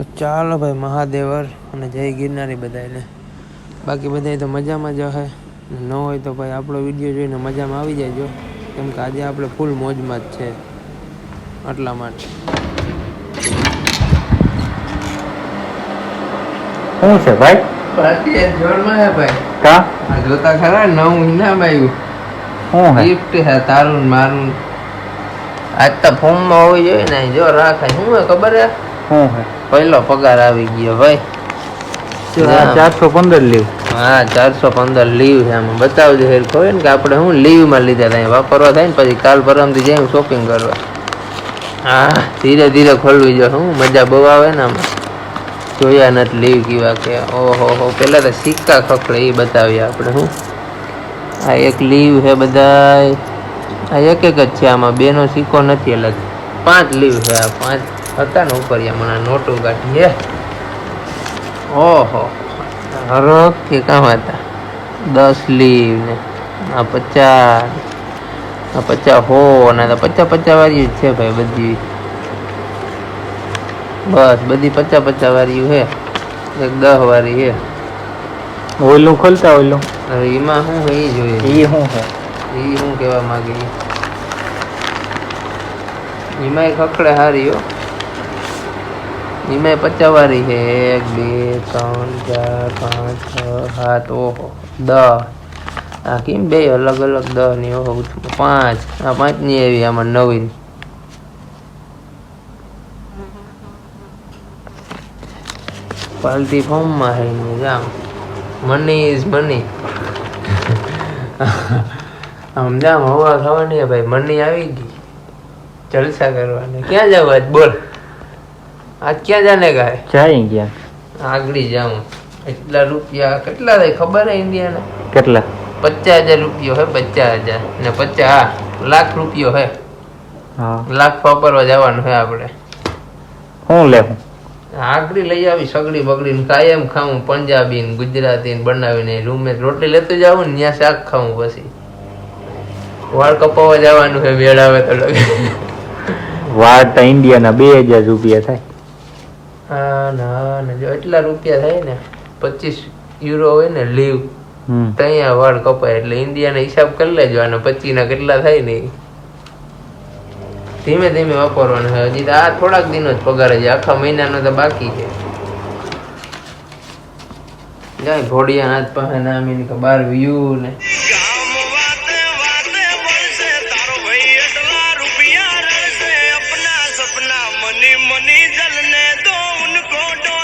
તો ચાલો ભાઈ મહાદેવર અને જય ગિરનારી બધાને બાકી બધા તો મજામાં જ હે. ન હોય તો ભાઈ આપણો વીડિયો જોઈને મજામાં આવી જાય કેમ કે આજે આપણે ફૂલ મોજમાં જ છે આટલા માટે. શું છે ભાઈ? પાર્ટી જોરમાં હે ભાઈ. કા? આ જોતા ખરા નવું ઇનામ આવ્યું શું હે? ગિફ્ટ હે તારું મારું આજ તો ફોર્મમાં હોવી જોઈએ ને જો રાખાય. શું હે ખબર હે? શું હે? પહેલો પગાર આવી ગયો ભાઈ. ચારસો પંદર લીવ. હા ચારસો પંદર લીવ છે આમાં. બતાવજો હેર ખબર ને કે આપણે શું લીવમાં લીધા હતા. વાપરવા થાય ને પછી કાલ પરમથી જઈને શોપિંગ કરવા. હા ધીરે ધીરે ખોલવી જો. શું મજા બહુ આવે ને આમાં. જોયા નથી લીવ કેવા કે. ઓહો હો પેલા તો સિક્કા ખકડે એ બતાવીએ આપણે શું આ એક લીવ છે બધાય. આ એક એક જ છે આમાં. બેનો સિક્કો નથી અલગ. પાંચ લીવ છે આ પાંચ. હતા ને ઉપર મને નોટો કાઢી હે. ઓહો. હરક કે કામ હતા? દસ લીવ ને આ પચાસ આ પચાસ હો ને પચાસ પચાસ વાળી જ છે ભાઈ બધી. બસ બધી પચાસ પચાસ વાળી હે એક દસ વાળી હે ઓલું ખોલતા ઓલું હવે એમાં શું એ જોઈએ. એ શું હે એ શું કહેવા માગે? એમાં એક અકડે હારી હો. એમાંય પચાવવાની છે. એક, બે, ત્રણ, ચાર, પાંચ, છ, સાત, ઓહો, દસ. આ કેમ બે અલગ અલગ દસની ઓહો, પાંચ. આ પાંચની એવી આમાં નવીન. પાલતી ફોર્મમાં હે જામ. મની ઇઝ મની આમ જામ, હવા ખાવાની ભાઈ મની આવી ગઈ. જલસા કરવાને. ક્યાં જવા બોલ. આજ ક્યાં જાને ગાય? જાય ગયા આગળી જાઉં. એટલા રૂપિયા કેટલા થાય ખબર હે ઇન્ડિયાના? કેટલા? પચાસ હજાર રૂપિયો હે પચાસ હજાર. ને પચાસ લાખ રૂપિયો હે. હા. લાખ વાપરવા જવાનું હે આપણે. શું લેવું? આગળી લઈ આવી સગડી બગડી ને કાયમ ખાવું પંજાબી ને ગુજરાતી ને બનાવીને રૂમે રોટલી લેતું જાવું ને ત્યાં શાક ખાવું પછી. વાળ કપાવવા જવાનું છે વેળ આવે તો વાળ તો ઇન્ડિયાના બે હજાર રૂપિયા થાય. ના ને જો એટલા રૂપિયા થાય ને પચીસ યુરો હોય ને લીવ ત્યાં વાળ કપાય એટલે ઇન્ડિયા ને હિસાબ કરી લેજો અને પચીસ ના કેટલા થાય ને ધીમે ધીમે વાપરવાનું છે હજી આ થોડાક દિનો જ પગાર છે આખા મહિનાનો તો બાકી છે. જાય ઘોડિયા હાથ પાસે નામીને કે બાર વ્યૂ ને. મની જલને தோட்டம்